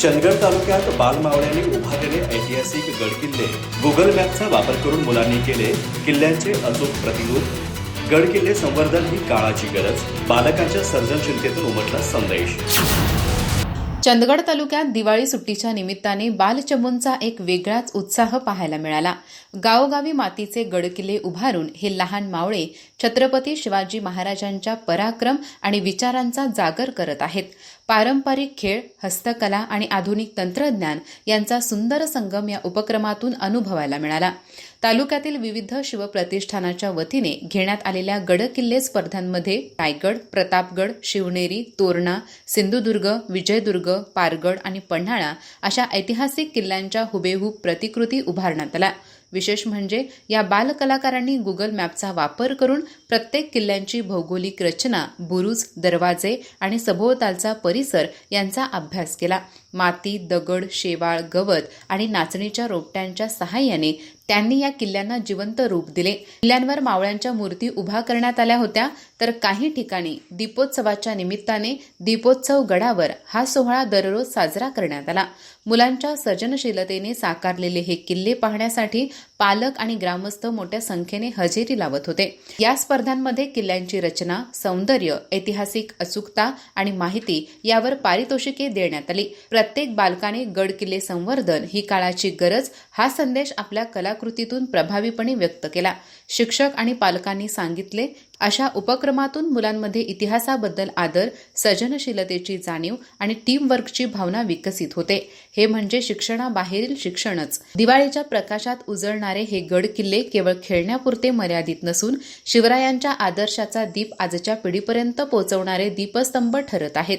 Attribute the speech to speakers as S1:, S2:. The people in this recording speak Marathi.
S1: चंदगड तालुक्यात बालमावळ्यांनी उभारलेले ऐतिहासिक गडकिल्ले गुगल मॅपचा वापर करून मुलांनी केले किल्ल्यांचे अचूक प्रतिरूप. गडकिल्ले संवर्धन ही काळाची गरज बालकांच्या सर्जनशीलतेतून उमटला संदेश.
S2: चंदगड तालुक्यात दिवाळी सुट्टीच्या निमित्ताने बालचमूंचा एक वेगळाच उत्साह पाहायला मिळाला. गावोगावी मातीचे गडकिल्ले उभारून हे लहान मावळे छत्रपती शिवाजी महाराजांच्या पराक्रम आणि विचारांचा जागर करत आहेत. पारंपरिक खेळ हस्तकला आणि आधुनिक तंत्रज्ञान यांचा सुंदर संगम या उपक्रमातून अनुभवायला मिळाला. तालुक्यातील विविध शिवप्रतिष्ठानाच्या वतीने घेण्यात आलेल्या गडकिल्ले स्पर्धांमध्ये रायगड प्रतापगड शिवनेरी तोरणा सिंधुदुर्ग विजयदुर्ग पारगड आणि पन्हाळा अशा ऐतिहासिक किल्ल्यांच्या हुबेहूब प्रतिकृती उभारण्यात आल्या. विशेष म्हणजे या बालकलाकारांनी गुगल मॅपचा वापर करून प्रत्येक किल्ल्यांची भौगोलिक रचना बुरुज दरवाजे आणि सभोवतालचा परिसर यांचा अभ्यास केला. माती दगड शेवाळ गवत आणि नाचणीच्या रोपट्यांच्या सहाय्याने त्यांनी या किल्ल्यांना जिवंत रूप दिले. किल्ल्यांवर मावळ्यांच्या मूर्ती उभा करण्यात आल्या होत्या. तर काही ठिकाणी दीपोत्सवाच्या निमित्ताने दीपोत्सव गडावर हा सोहळा दररोज साजरा करण्यात आला. मुलांच्या सर्जनशीलतेने साकारलेले हे किल्ले पाहण्यासाठी पालक आणि ग्रामस्थ मोठ्या संख्येने हजेरी लावत होते. या स्पर्धांमध्ये किल्ल्यांची रचना सौंदर्य ऐतिहासिक अचूकता आणि माहिती यावर पारितोषिके देण्यात आली. प्रत्येक बालकाने गड किल्ले संवर्धन ही काळाची गरज हा संदेश आपल्या कलाकृतीतून प्रभावीपणे व्यक्त केला. शिक्षक आणि पालकांनी सांगितले अशा उपक्रमातून मुलांमध्ये इतिहासाबद्दल आदर सर्जनशीलतेची जाणीव आणि टीमवर्कची भावना विकसित होते. हे म्हणजे शिक्षणाबाहेरील शिक्षणच. दिवाळीच्या प्रकाशात उजळणारे हे गड किल्ले केवळ खेळण्यापुरते मर्यादित नसून शिवरायांच्या आदर्शाचा दीप आजच्या पिढीपर्यंत पोहोचवणारे दीपस्तंभ ठरत आहेत.